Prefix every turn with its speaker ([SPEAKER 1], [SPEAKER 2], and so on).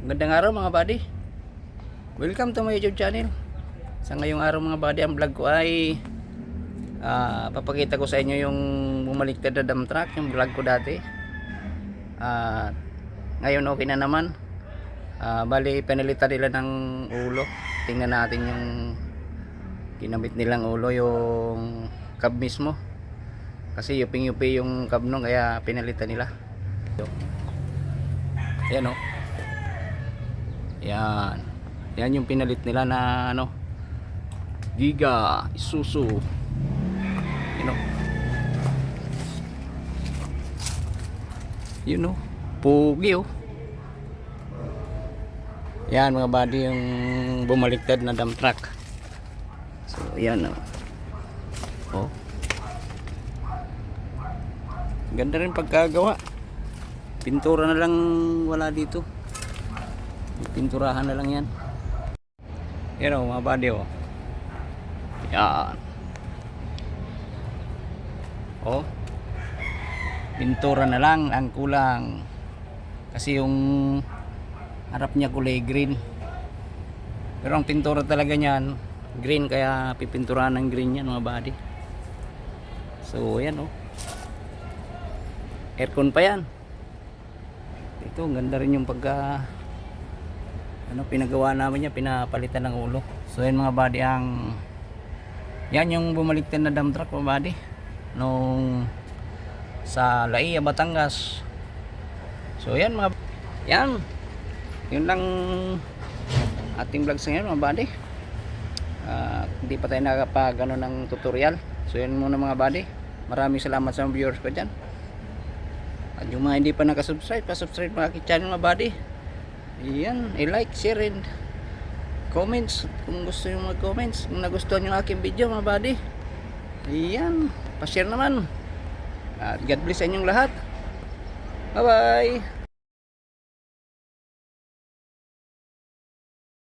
[SPEAKER 1] Magandang araw mga buddy. Welcome to my YouTube channel. Sa ngayong araw mga buddy, ang vlog ko ay ah, papakita ko sa inyo yung bumaliktad na dump truck, yung vlog ko dati. At ngayon okay na naman. Ah, bali, pinalitan nila ng ulo. Tingnan natin yung kinabit nilang ulo, yung cab mismo. Kasi yuping-yupi yung cab nung kaya pinalitan nila. Ayan o. Yan. Yan yung pinalit nila na ano. Giga, Isuzu. Yun o. Yun o. Pugi o. Yan mga buddy yung bumaliktad na dump truck. So yan o. Oh. Ganda rin pagkagawa. Pintura na lang wala dito. Pinturahan na lang yan. Yan o mga buddy o. Yan. O. Pintura na lang ang kulang. Kasi yung harap niya kulay green. Pero ang pintura talaga niyan green kaya pipinturahan ng green yan mga buddy. So yan o. Aircon pa yan ito ganda rin yung pagka ano pinagawa namin niya pinapalitan ng ulo. So yan mga buddy ang yan yung bumaliktad na dump truck mga buddy. Nung sa Laia Batangas. So yan mga yan. Yun lang ating vlog sa ngayon mga buddy. Ah, hindi pa tayo nakapag ano, ng tutorial. So yan muna mga buddy. Maraming salamat sa mga viewers ko dyan. At yung mga hindi pa nakasubscribe, pa-subscribe mga channel mga buddy. Ayan, i-like, share, and comments. Kung gusto nyo mag-comments, kung nagustuhan yung aking video mga buddy. Ayan, pa-share naman. At God bless sa inyong lahat. Bye-bye!